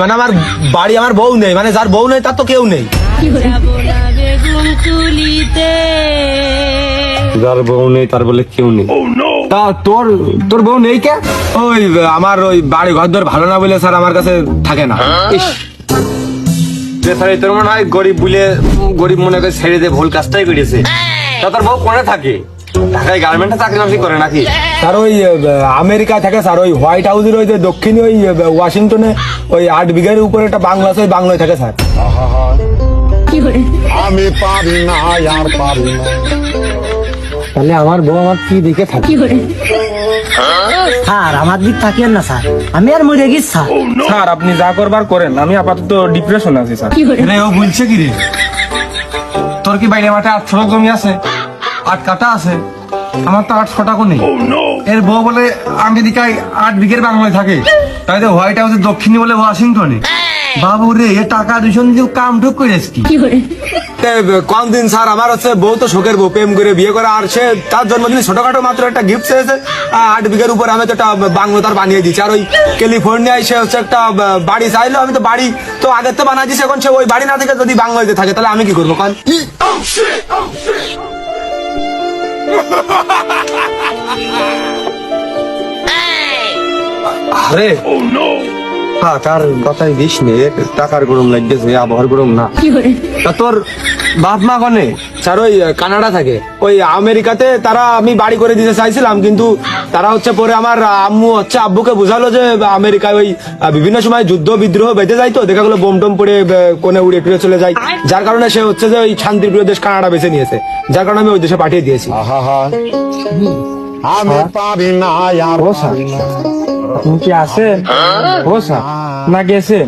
মানে আমার বাড়ি আমার বউ নেই মানে যার বউ নেই তার তো কেউ নেই। যার বউ নেই তার বলে কেউ নেই। তা তোর তোর বউ নেই কে? ওই আমার ওই বাড়ি ঘর দর ভালো না বলে স্যার আমার কাছে থাকে না। স্যার তোর মনে হয় গরিব বলে গরিব মনে করে ছেড়ে দিয়ে ভুল কাজটাই করেছে। তা তোর বউ কোনে থাকে? ঢাকায় গার্মেন্টে চাকরি বাকরি করে নাকি? স্যার ওই আমেরিকায় থাকে স্যার ওই হোয়াইট হাউসের ওই যে দক্ষিণে ওই ওয়াশিংটনে ওই আট বিঘার উপরে একটা বাংলা আছে ওই বাংলায় থাকে স্যার। আমি পারি না আর পারি না। তাহলে আমার বউ আমার কি দিকে থাকে? স্যার আমার দিক তাকিয়েন না স্যার। আমি আর মরে গেছি স্যার। স্যার আপনি যা করবার করেন আমি আপাতত ডিপ্রেশন আছি স্যার। রে ও বলছে কি রে? তোর কি বাইরে মাঠে আট ছটা জমি আছে? আট কাটা আছে। আমার তো আট ছটা কো নেই এর বউ বলে আমেরিকায় আট বিঘের বাংলায় থাকে। তাই তো হোয়াইট হাউসের দক্ষিণে বলে ওয়াশিংটনে। বাবু রে এ টাকা দুজন দিয়ে কাম ঠুক করে? কি কোন দিন স্যার আমার হচ্ছে বউ তো শোকের বউ প্রেম করে বিয়ে করে আর সে তার জন্মদিনে ছোটখাটো মাত্র একটা গিফট চেয়েছে। আট বিঘের উপর আমি তো একটা বাংলো তার বানিয়ে দিচ্ছি আর ওই ক্যালিফোর্নিয়ায় সে হচ্ছে একটা বাড়ি চাইলো আমি তো বাড়ি তো আগের তো বানাচ্ছি এখন সে ওই বাড়ি না থেকে যদি বাংলাতে থাকে তাহলে আমি কি করব কারণ আরে। হ্যাঁ কার কথাই দিস নে টাকার গরম লাগতেছে আবহাওয়ার গরম না। তা তোর বাপ মা কনে? স্যার ওই কানাডা থাকে। ওই আমেরিকাতে তারা আমি বাড়ি করে দিতে চাইছিলাম কিন্তু তারা হচ্ছে পরে আমার আম্মু হচ্ছে আব্বুকে বোঝালো যে আমেরিকায় ওই বিভিন্ন সময় যুদ্ধ বিদ্রোহ বেঁধে যায় তো দেখা গেলো বোম টোম পড়ে কোনে উড়ে টুড়ে চলে যায়। যার কারণে সে হচ্ছে যে ওই শান্তিপ্রিয় দেশ কানাডা বেছে নিয়েছে। যার কারণে আমি ওই দেশে পাঠিয়ে দিয়েছি। আমি পারি না কি আছেন? ও স্যার। না গেছেন?